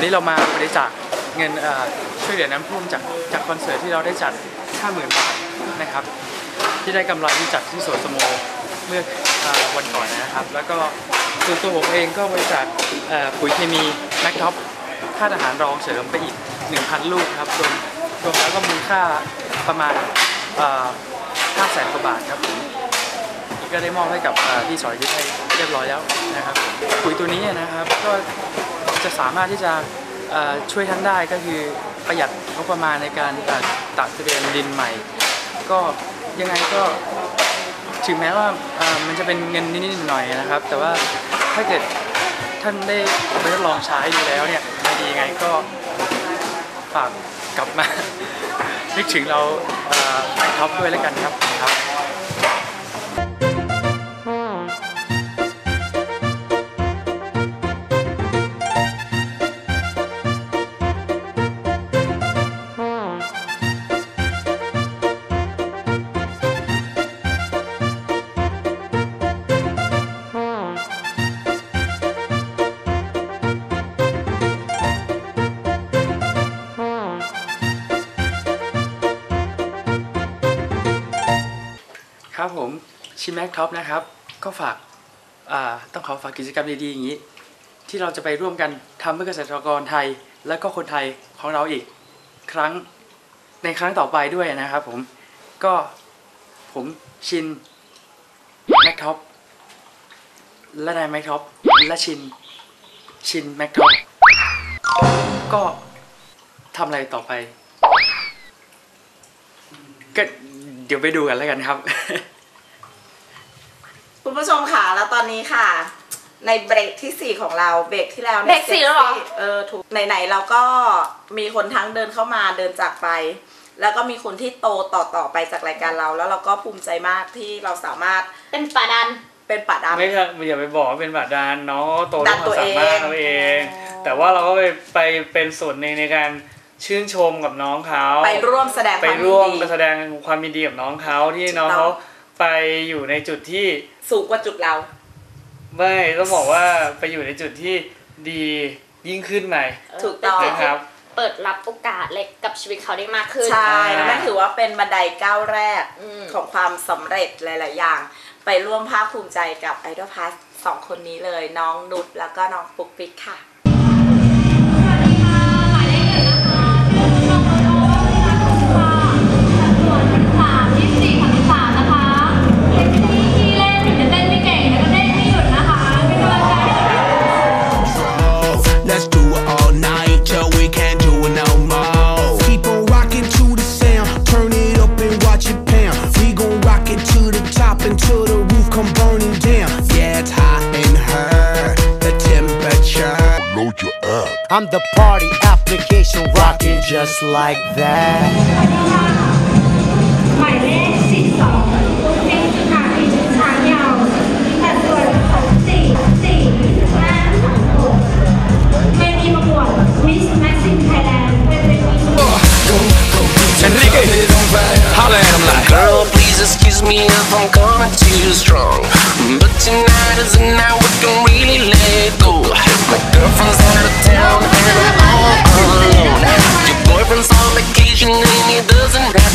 นนี้เรามาบริจาคเงินช่วยเหลือน้ำท่วมจากจากคอนเสิร์ตที่เราได้จัด 50,000 บาทนะครับ ที่ได้กำไรที่จัดที่สวนสโมเมื่ออวันก่อนนะครับ แล้วก็ส่วนตัวผมเองก็บริจาคเอ่อปุ๋ยเคมีแม็กท็อปค่าทหารรองเสริมไปอีก 1,000 ลูกครับรวมรวมแล้วก็มูลค่าประมาณเอ่อ500,000กว่าบาทครับผมก็ได้มอบให้กับอ่าพี่สรยุทธให้เรียบร้อยแล้วนะครับปุ๋ยตัวนี้นะครับก็ จะสามารถที่จะช่วยท่านได้ก็คือประหยัดงบประมาณในการตัดตัดเตรียมดินใหม่ ก็ยังไงก็ถึงแม้ว่ามันจะเป็นเงินนิดๆหน่อยนะครับ แต่ว่าถ้าเกิดท่านได้ไปทดลองใช้ดูแล้วเนี่ยมันดียังไงก็ฝากกลับมานึกถึงเราแม็กท็อปด้วยแล้วกันครับครับครับ ชิมแม็กท็อปนะครับ ก็ฝากต้องขอฝากกิจกรรมดีๆอย่างนี้ ที่เราจะไปร่วมกันทำเพื่อเกษตรกรไทย และก็คนไทยของเราอีกครั้งในครั้งต่อไปด้วยนะครับผมก็ผมชินแม็กท็อปและนายแม็กท็อปและชินชินแม็กท็อปก็ทำอะไรต่อไปก็เดี๋ยวไปดูกันแล้วกันครับ คุณผู้ชมค่ะแล้วตอนนี้ค่ะ ในเบรกที่ 4 ของเราเบรกที่แล้วนี่ย เบรกสี่แล้วเหรอซ็กซี่เออถูกไหนๆเราก็มีคนทั้งเดินเข้ามาเดินจากไป แล้วก็มีคนที่โตต่อต่อๆไปจากรายการเรา แล้วเราก็ภูมิใจมากที่เราสามารถเป็นป่าดัน เป็นป่าดำไม่ใช่อย่าไปบอกว่าเป็นบัตรดานน้องก็โตด้วยความสามารถดันตัวเองเขาเองอ๋อแต่ว่าเราก็ไปไปเป็นส่วนหนึ่งในการชื่นชมกับน้องเขาไปร่วมแสดงไปความยินร่วมดี แสดงความยินดีกับน้องเขาที่น้องถูกต้เขาอง ไปอยู่ในจุดที่ สูงกว่าจุดเรา ไม่ต้องบอกว่าไปอยู่ในจุดที่ดียิ่งขึ้นใหม่ถูกต้องนะครับ เปิดรับโอกาสเล็กกับชีวิตเขาได้มากขึ้น ใช่แล้วนั่นถือว่าเป็นบันไดก้าวแรกอืมของความสำเร็จหลาย ๆ อย่าง ไปร่วมภาคภูมิใจกับไอดอลพัสสองคนนี้เลย น้องนุชแล้วก็น้องปุ๊กปิ๊กค่ะ like that.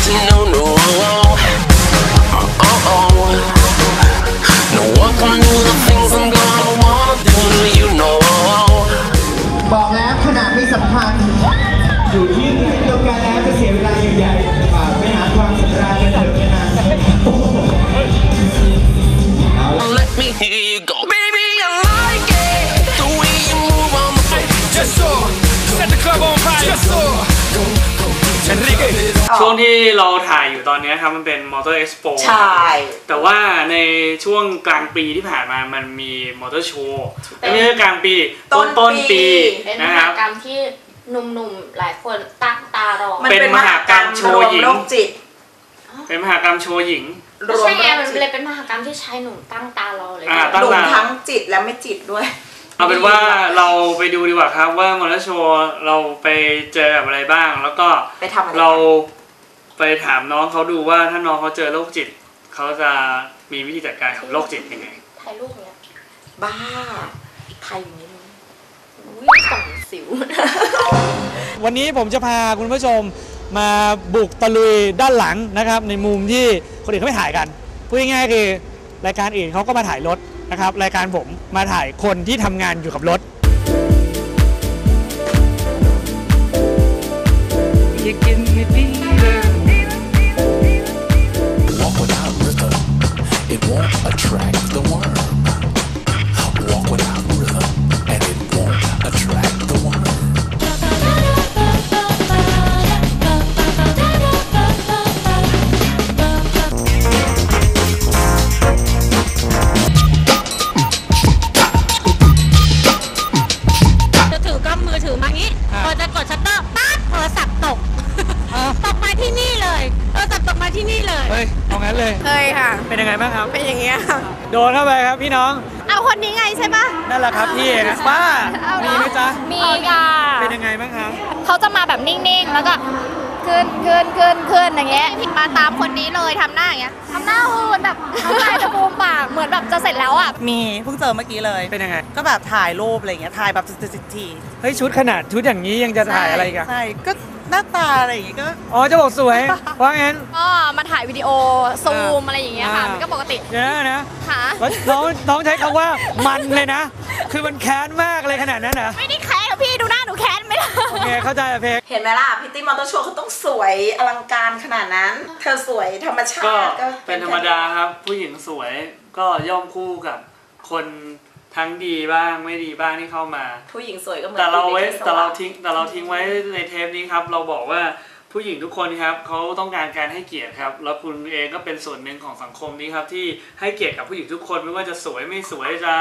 Doesn't have to know, no. Oh, oh. No one can do the things I'm gonna wanna do, you know. บอกแล้วขนาดไม่สัมพันธ์อยู่ที่ที่เดียวกันแล้วจะเสียเวลาใหญ่ๆอ่าไปหาความสำราญกันเถอะไม่นาน Let me hear you go. Baby, I like it. The way you move on the floor. Yes, sir. Set the club on fire. Yes, sir. Enrique. ช่วงที่เราถ่ายอยู่ตอนนี้ครับมันเป็นมอเตอร์เอ็กซ์โปใช่ แต่ว่าในช่วงกลางปีที่ผ่านมามันมีมอเตอร์โชว์ไม่ใช่กลางปีต้นต้นปีเป็นมนะคหารับกรรมที่หนุ่มๆหลายคนตั้งตารอมันเป็นเป็นมมหาหากกรรรรมมโชรว์วมหญิงโรคจิตเป็นมหากรรมโชว์หญิงรวมใช่ไงโรมันคจิเลตยเป็นมหากรรมที่ชายหนุ่มตั้งตารอเลยอ่าหนุ่มทั้งจิตและไม่จิตด้วย เอาเป็นว่าเราไปดูดีกว่าครับว่ามอเตอร์โชว์เราไปเจอกับอะไรบ้าง แล้วก็ไปทำอะไรเราไปถามน้องเขาดูว่าถ้าน้องเขาเจอโรคจิตเขาจะมีวิธีจัดการกับโรคจิตยังไงถ่ายรูปเนี้ยบ้าไทยอย่างนี้เลยวิ่งส่องสิว วันนี้ผมจะพาคุณผู้ชมมาบุกตะลุยด้านหลังนะครับ ในมุมที่คนอื่นเขาไม่ถ่ายกันพูดง่ายๆคือรายการอื่นเขาก็มาถ่ายรถ นะครับรายการผมมาถ่ายคนที่ทำงานอยู่กับรถ Walk without rhythm, it won't attract the worm. พี่น้อง เอาคนนี้ไงใช่ปะนั่นแหละครับพี่เองนะป้ามีไหมจ๊ะ มีค่ะเป็นยังไงบ้างครับเขาจะมาแบบนิ่งๆ แล้วก็ขึ้นขึ้นขึ้นขึ้นอย่างเงี้ยมาตามคนนี้เลยทำหน้าอย่างเงี้ยทำหน้าหูนแบบทำลายจะบูมปากเหมือนแบบจะเสร็จแล้วอะมีเพิ่งเจอเมื่อกี้เลยเป็นยังไง ก็แบบถ่ายรูปอะไรอย่างเงี้ยถ่ายแบบสิบทีเฮ้ยชุดขนาดชุดอย่างนี้ยังจะถ่ายอะไรอีกันใช่ก็ หน้าตาอะไรอย่างเงี้ยก็ อ๋อจะบอกสวยเพราะงั้นก็มาถ่ายวิดีโอซูมอะไรอย่างเงี้ยค่ะอ่ามัมันก็ปกติเดี๋ยวนะนะค่ะแล้วน้องน้องใช้คำว่ามันเลยนะ คือมันแค้นมากเลยขนาดนั้นเหรอไม่ได้แค้นพี่ดูหน้าหนูแค้นไหมล่ะโอเคเข้าใจอะเพกเห็นไหมล่ะพิตตี้มอเตอร์โชว์เขาต้องสวยอลังการขนาดนั้น เธอสวยธรรมชาก็ติก็เป็นธรรมดาครับ ผู้หญิงสวยก็ย่อมคู่กับคน ทั้งดีบ้างไม่ดีบ้างที่เข้ามา ผู้หญิงสวยก็เหมือนแต่เราไว้อยู่ในแต่เราสวรรค์ทิ้งแต่เราทิ้งไว้ในเทปนี้ครับ เราบอกว่าผู้หญิงทุกคนครับเขาต้องการการให้เกียรติครับ แล้วคุณเองก็เป็นส่วนหนึ่งของสังคมนี้ครับที่ให้เกียรติกับผู้หญิงทุกคนไม่ว่าจะสวยไม่สวยจะ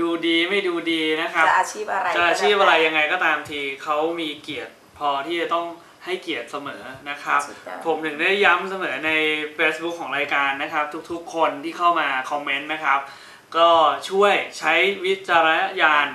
ดูดีไม่ดูดีนะครับจะอาชีพอะไรจะอาชีพอะไรยังไงก็ตามทีเขามีเกียรติพอที่จะต้องให้เกียรติเสมอนะครับสุดยอดผมถึงได้ย้ำเสมอใน Facebook ของรายการนะครับ ทุกๆ คนที่เข้ามาคอมเมนต์นะครับ ก็ช่วยใช้วิจารณญาณ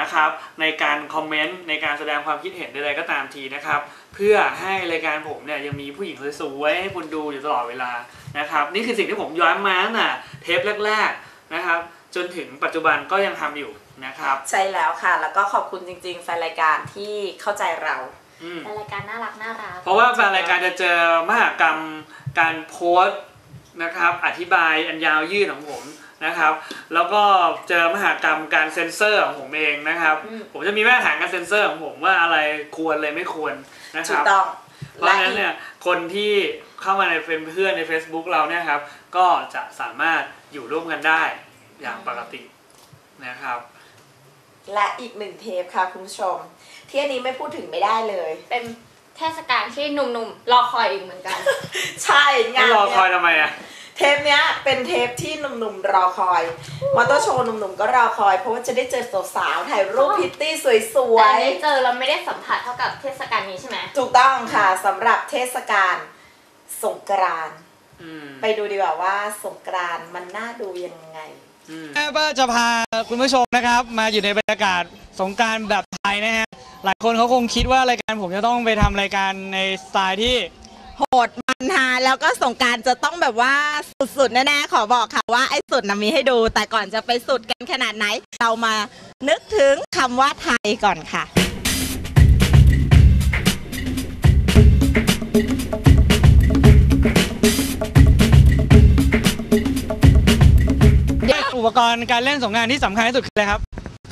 นะครับ ในการคอมเมนต์ในการแสดงความคิดเห็นใดๆก็ตามทีนะครับ เพื่อให้รายการผมเนี่ยยังมีผู้หญิงสวยๆให้คุณดูอยู่ตลอดเวลานะครับ นี่คือสิ่งที่ผมย้อนมาตั้งแต่เทปแรก ๆนะครับ จนถึงปัจจุบันก็ยังทำอยู่นะครับ ใช่แล้วค่ะ แล้วก็ขอบคุณจริงๆแฟนรายการที่เข้าใจเราอืมเป็นรายการน่ารักน่ารักเพราะว่าแฟนรายการจะเจอมหากรรมการโพสต์นะครับ อธิบายอันยาวยืดของผม นะครับ แล้วก็เจอมหากรรมการเซ็นเซอร์ของผมเองนะครับผมจะมีมาตรฐานการเซ็นเซอร์ของผมว่าอะไรควรเลยไม่ควรนะคถูรักบต้องเพราะฉะนั้นเนี่ยคนที่เข้ามาในเป็นเพื่อนใน Facebook เราเนี่ยครับ ก็จะสามารถอยู่ร่วมกันได้อย่างปกตินะครับ และอีกหนึ่งเทปค่ะคุณผู้ชม ที่อันนี้ไม่พูดถึงไม่ได้เลย เป็นเทศกาลที่หนุ่มๆรอคอยอีกเหมือนกัน ใช่งานไม่รอคอยเนี้ยทำไมอะ เทปเนี้ยเป็นเทปที่หนุ่มๆรอคอยมอเตอร์โชว์หนุ่มๆก็รอคอย เพราะว่าจะได้เจอสาวๆถ่ายรูปพิตตี้สวแต่ยได้เจอเราไม่ได้สัมผัสเท่ากับเทศกาลนี้ใช่ไหมๆ ถูกต้องค่ะสำหรับเทศกาลสงกรานต์อืมไปดูดีกว่าว่าสงกรานต์มันน่าดูยังไง อืมแม่ก็จะพาคุณผู้ชมนะครับ มาอยู่ในบรรยากาศสงกรารแบบไทยนะฮะหลายคนเขาคงคิดว่ารายการผมจะต้องไปทำรายการในสไตล์ที่ โหดมัน ฮาแล้วก็สงกรารจะต้องแบบว่าสุดๆแน่ๆขอบอกค่ะว่าไอ้สุดนะมีให้ดู แต่ก่อนจะไปสุดกันขนาดไหน เรามานึกถึงคำว่าไทยก่อนค่ะอุปกรณ์การเล่นสงกรารที่สำคัญที่สุดคืออะไรครับ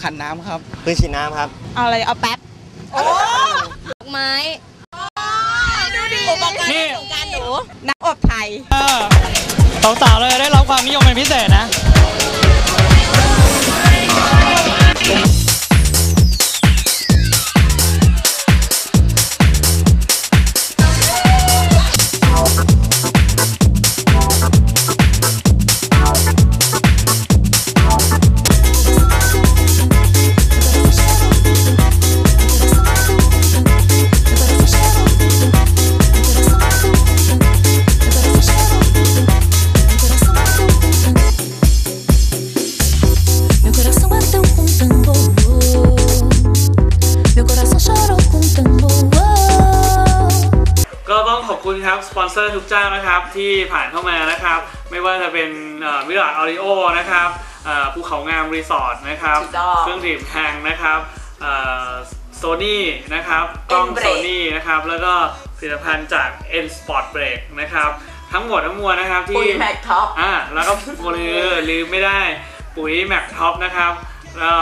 ขันน้ำครับ ปืนฉีดน้ำครับ เอาอะไรเอาแป๊บ โอ้ดอกไม้ดูดิ อุปกรณ์นี่สงกรารหนูน้ำอบไทย เออสาวๆเลยได้รับความนิยมเป็นพิเศษนะ องขอบคุณครับ สปอนเซอร์ทุกเจ้านะครับที่ผ่านเข้ามานะครับ ไม่ว่าจะเป็นมิราดออริโอนะครับเอ่อภูเขางามรีสอร์ทนะครับถูกต้องเครื่องดื่มแพงนะครับโซนี่นะครับกล้อง N-Break โซนี่นะครับแล้วก็ผลิตภัณฑ์จาก N Sport Break นะครับทั้งหมดทั้งมวลนะครับที่ปุ๋ยแม็กท็อปอ่าแล้วก็โมลือลืมไม่ได้ปุ๋ยแม็กท็อปนะครับ ก็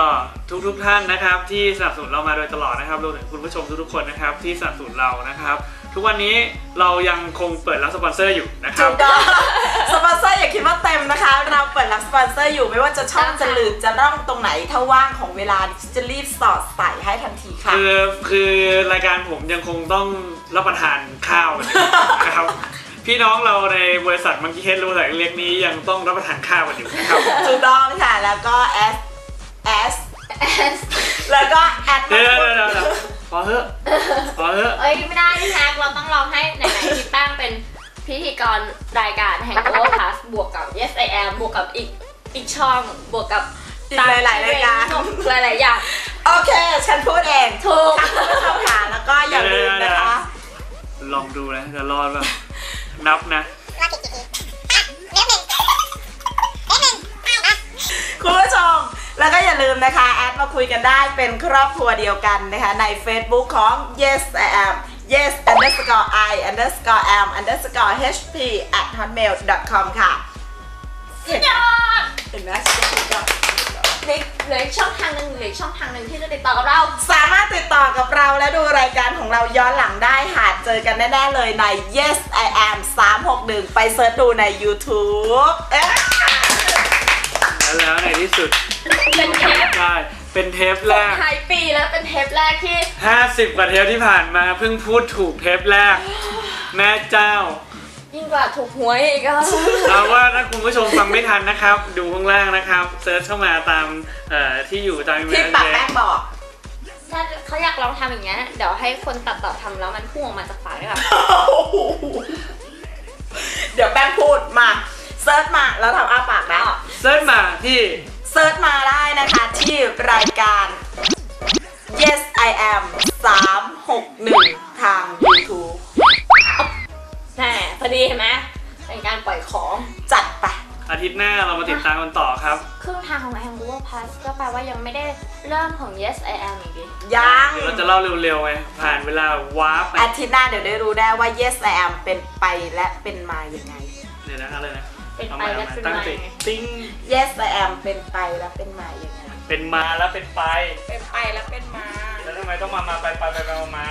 ทุกทุกๆท่านนะครับที่สนับสนุนเรามาโดยตลอดนะครับรวมถึงคุณผู้ชมทุกๆคนนะครับที่สนับสนุนเรานะครับ ทุกวันนี้เรายังคงเปิดรับสปอนเซอร์อยู่นะครับถูกต้องสปอนเซอร์อย่าคิดว่าเต็มนะคะ เราเปิดรับสปอนเซอร์อยู่ไม่ว่าจะช่องจะหลืดจะร่องตรงไหนถ้าว่างของเวลาจะรีบสอดใส่ให้ทันทีค่ะ คือคือรายการผมยังคงต้องรับประทานข้าวกันอยู่นะครับ พี่น้องเราในบริษัทมังกี้เฮดบริษัทเล็กๆนี้ยังต้องรับประทานข้าวกันอยู่นะครับ ถูกต้องค่ะแล้วก็ S S S แล้วก็แอดเดี๋ยวเดี๋ยวเดี๋ยวเดี๋ยวพอเถอะพอเถอะเอ้ยไม่ได้พี่แท็กเราต้องลองให้ไหนๆพี่แป้งเป็นพิธีกรรายการแห่ง Over Pass บวกกับ Yes I Am บวกกับอีกอีกช่องบวกกับอีกหลายๆรายการ หลายๆอย่าง โอเค ฉันพูดเองถูกค่ะคุณผู้ชมค่ะแล้วก็อย่าลืมนะคะ ลองดูนะจะรอดป่ะนับนะคุณ แล้วก็อย่าลืมนะคะแอดมาคุยกันได้เป็นครอบครัวเดียวกันนะคะใน Facebook ของ Yes I am Yes underscore I underscore am underscore hp at hotmail com ค่ะสุดยอดเห็นไหมฉันจะพูดก่อนเหลือเหลืออีกช่องทางหนึ่งเหลืออีกช่องทางหนึ่งที่จะติดต่อกับเรา สามารถติดต่อกับเราและดูรายการของเราย้อนหลังได้หากเจอกันแน่ ๆ เลยใน Yes I am 361 ไปเซิร์ชดูใน YouTube เอ๊ะ แล้วแล้วในที่สุดเป็นเทปได้เป็นเทปแรก ท้ายปีแล้วเป็นเทปแรกที่ 50 กว่าเทปที่ผ่านมาเพิ่งพูดถูกเทปแรก แม่เจ้า ยิ่งกว่าถูกหวยอีกอะ เอาว่าถ้าคุณผู้ชมฟังไม่ทันนะครับ ดูข้างล่างนะครับเซิร์ชเข้ามาตามเอ่อที่อยู่ตามอีเมที่ลปากแป้งบอก ถ้าเขาอยากลองทำอย่างเงี้ยเดี๋ยวให้คนตัดต่อทำแล้วมันพุ่งออกมาจากปากได้แบบเดี๋ยวแป้งพูดมาเซิร์ชมาแล้วทำอ้าปากนะ เซิร์ชมา ที่เซิร์ชมาได้นะคะที่รายการ Yes I am 361 ทาง YouTube แหมพอดีเห็นไหมเป็นการปล่อยของจัดไป อาทิตย์หน้าเรามาติดตามกันต่อครับ ครึ่งทางของ a m g o o g l Pass ก็แปลว่ายังไม่ได้เริ่มของ Yes I Am อีกดิยังเดี๋ยวเราจะเล่าเร็วๆไงผ่านเวลาวาร์ปไปอาทิตย์หน้าเดี๋ยวได้รู้ได้ว่า Yes I am เป็นไปและเป็นมาอย่างไง เดี๋ยวนะอะไรนะ เป็นเอาไปใหม่และเอาใหม่เป็นตั้งมาสติติ้ง Yes I am เป็นไปและเป็นมาอย่างไงเป็นมาแล้วเป็นไป เป็นไปและเป็นมาแล้วทำไมต้องมามาไปไปไปไปมามา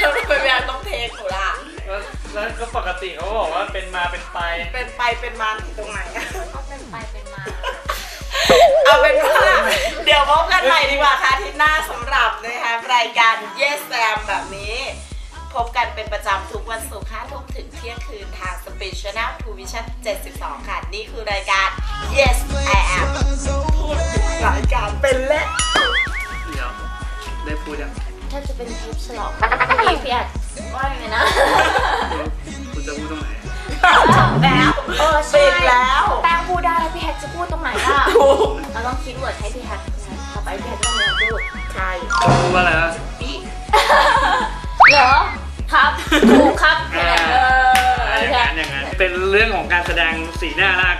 แล้วทำไมเวลาต้องเทคหนูล่ะ แล้วแล้วก็ปกติเขาบอกว่าเป็นมาเป็นไป เป็นไปเป็นมาอยู่ตรงไหนอะเขาเป็นไปเป็นมา เอาเป็นว่า เดี๋ยวพบกันใหม่ดีกว่าค่ะอาทิตย์หน้าสำหรับนะคะรายการ Yes Sam แบบนี้ พบกันเป็นประจำทุกวันศุกร์5ทุ่มถึงเที่ยงคืนทาง Speed Channel 2 Vision 72 ค่ะ นี่คือรายการ Yes I am พูดถึงรายการเป็นและเดี๋ยวได้พูดยังถ้าจะเป็นเทปฉลองพี่พี่อาจว่ายังไงนะคุณจะพูดตรงไหนแล้วเออปิใช่ดแล้วแป้งพูดได้แล้วพี่แฮกจะพูดตรงไหนล่ะถูกเราต้องคิดเวิร์ดให้พี่แฮกนะต่อไปพี่แฮกต้องมาพูดใช่พูดว่าอะไรนะเหรอครับถูกครับ ดงสีหน้าแล้ว